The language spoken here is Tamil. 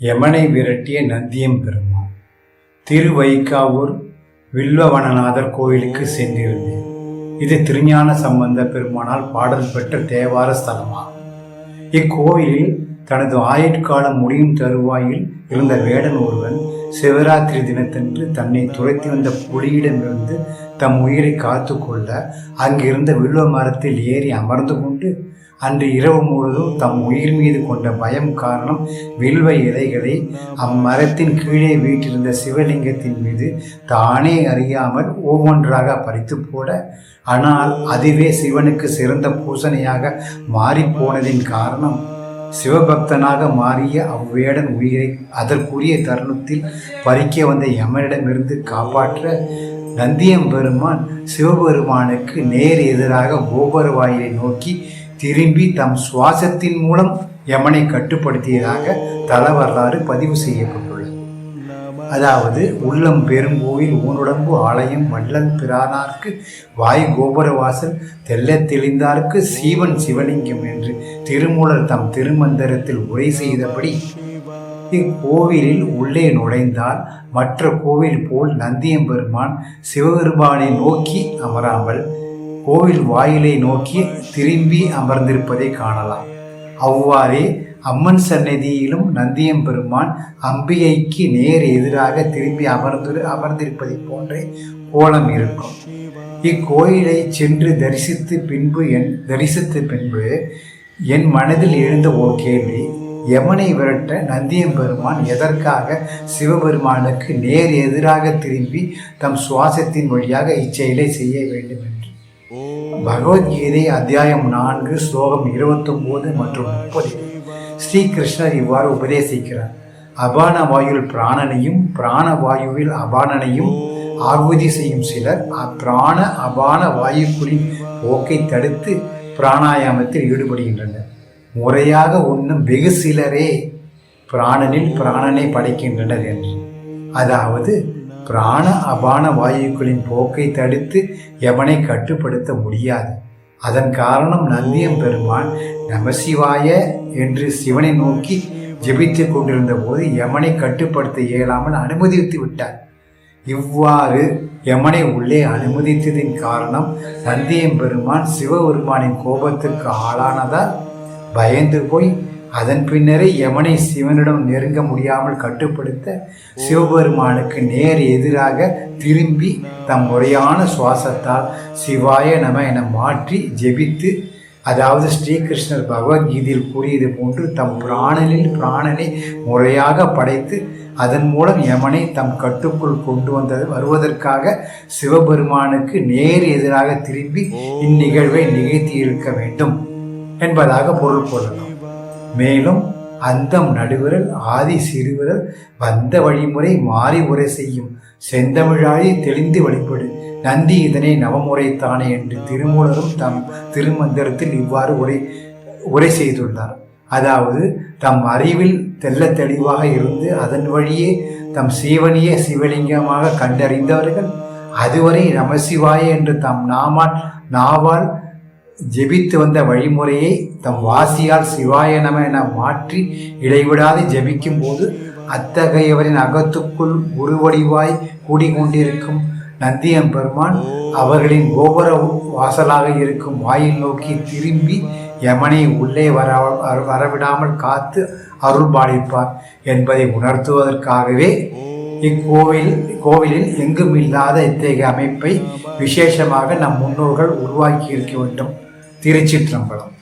யமனை விரட்டிய நந்தியம் பெருமான். திருவைக்காவூர் வில்வவனநாதர் கோயிலுக்கு சென்றிருந்தேன். இது திருஞான சம்பந்த பெருமானால் பாடல் பெற்ற தேவார ஸ்தலமாகும் இக்கோயிலில் தனது ஆயுட்காலம் முடியும் தருவாயில் இருந்த வேடன் ஒருவன் சிவராத்திரி தினத்தன்று தன்னை துரைத்து வந்த புலியிடமிருந்து தம் உயிரை காத்து கொள்ள அங்கிருந்த வில்வ மரத்தில் ஏறி அமர்ந்து கொண்டு அன்று இரவு முழுதும் தம் உயிர் மீது கொண்ட பயம் காரணம் வில்வ இலைகளை அம்மரத்தின் கீழே வீட்டிருந்த சிவலிங்கத்தின் மீது தானே அறியாமல் ஒவ்வொன்றாக பறித்து போட ஆனால் அதுவே சிவனுக்கு சிறந்த பூசணையாக மாறிப்போனதின் காரணம் சிவபக்தனாக மாறிய அவ்வேடன் உயிரை அதற்குரிய தருணத்தில் பறிக்க வந்த யமனிடமிருந்து காப்பாற்ற நந்தியம்பெருமான் சிவபெருமானுக்கு நேர் எதிராக கோபுர வாயிலை நோக்கி திரும்பி தம் சுவாசத்தின் மூலம் யமனை கட்டுப்படுத்தியதாக தல வரலாறு பதிவு செய்யப்பட்டுள்ளது. அதாவது உள்ளம் பெருங்கோயில் ஊனுடம்பு ஆலயம் வள்ளல் பிரானார்க்கு வாய் கோபுரவாசல் தெல்ல தெளிந்தார்க்கு சீவன் சிவலிங்கம் என்று திருமூலர் தம் திருமந்திரத்தில் உரை செய்தபடி இக்கோவிலில் உள்ளே நுழைந்தால் மற்ற கோவில் போல் நந்தியம்பெருமான் சிவபெருமானை நோக்கி அமராமல் கோவில் வாயிலை நோக்கி திரும்பி அமர்ந்திருப்பதை காணலாம். அவ்வாறே அம்மன் சன்னதியிலும் நந்தியம்பெருமான் அம்பிகைக்கு நேர் எதிராக திரும்பி அமர்ந்து அமர்ந்திருப்பதை போன்றே கோலம் இருக்கும். இக்கோயிலை சென்று தரிசித்து பின்பு என் தரிசித்த பின்பு என் மனதில் எழுந்த ஒரு கேள்வி யமனை விரட்ட நந்தியம்பெருமான் எதற்காக சிவபெருமானுக்கு நேர் எதிராக திரும்பி தம் சுவாசத்தின் வழியாக இச்செயலை செய்ய வேண்டும் என்று? பகவத்கீதை அத்தியாயம் நான்கு ஸ்லோகம் இருபத்தொம்போது மற்றும் முப்பது. ஸ்ரீகிருஷ்ணர் இவ்வாறு உபதேசிக்கிறார். அபான வாயுவில் பிராணனையும் பிராண வாயுவில் அபானனையும் ஆகுதி செய்யும் சிலர் அப்பிராண அபான வாயுக்குளின் போக்கை தடுத்து பிராணாயாமத்தில் ஈடுபடுகின்றனர். முறையாக உண்ணும் வெகு சிலரே பிராணனில் பிராணனை படைக்கின்றனர் என்று. அதாவது பிராண அபான வாயுக்களின் போக்கை தடுத்து எவனை கட்டுப்படுத்த முடியாது. அதன் காரணம் நந்தியம் பெருமான் நமசிவாய என்று சிவனை நோக்கி ஜெபித்து கொண்டிருந்த போது யமனை கட்டுப்படுத்த இயலாமல் அனுமதித்து விட்டார். இவ்வாறு யமனை உள்ளே அனுமதித்ததின் காரணம் நந்தியம் பெருமான் சிவபெருமானின் கோபத்திற்கு ஆளானதால் பயந்து போய் அதன் பின்னரே யமனை சிவனிடம் நெருங்க முடியாமல் கட்டுப்படுத்த சிவபெருமானுக்கு நேர் எதிராக திரும்பி தம் முறையான சுவாசத்தால் சிவாய நம என மாற்றி ஜெபித்து அதாவது ஸ்ரீகிருஷ்ணர் பகவத்கீதையில் கூறியது போன்று தம் பிராணனில் பிராணனை முறையாக படைத்து அதன் மூலம் யமனை தம் கட்டுக்குள் கொண்டு வந்தது வருவதற்காக சிவபெருமானுக்கு நேர் எதிராக திரும்பி இந்நிகழ்வை நிகழ்த்தியிருக்க வேண்டும். என்பதாக பொருள் கொள்ளலாம். மேலும் அந்தம் நடுவிரல் ஆதி சிறுவிரல் வந்த வழிமுறை மாறி உரை செய்யும் செந்தமிழாழி தெளிந்து வழிபடு நந்தி இதனை நவமுறைத்தானே என்று திருமூலரும் தம் திருமந்திரத்தில் இவ்வாறு உரை உரை செய்துள்ளார். அதாவது தம் அறிவில் தெல்ல தெளிவாக இருந்து அதன் வழியே தம் சீவனிய சிவலிங்கமாக கண்டறிந்தவர்கள் அதுவரை நமசிவாய என்று தம் நாமால் நாவால் ஜெபித்து வந்த வழிமுறையை தம் வாசியால் சிவாய நம என மாற்றி இடைவிடாது ஜெபிக்கும் போது அத்தகையவரின் அகத்துக்குள் உருவடிவாய் கூடிக்கொண்டிருக்கும் நந்தியம் பெருமான் அவர்களின் கோபுர வாசலாக இருக்கும் வாயில் நோக்கி திரும்பி யமனை உள்ளே வர வரவிடாமல் காத்து அருள் பாலிப்பார் என்பதை உணர்த்துவதற்காகவே இக்கோவில் கோவிலில் எங்கும் இல்லாத இத்தகைய அமைப்பை விசேஷமாக நம் முன்னோர்கள் உருவாக்கி இருக்க வேண்டும். திருச்சிற்றம்பலம்.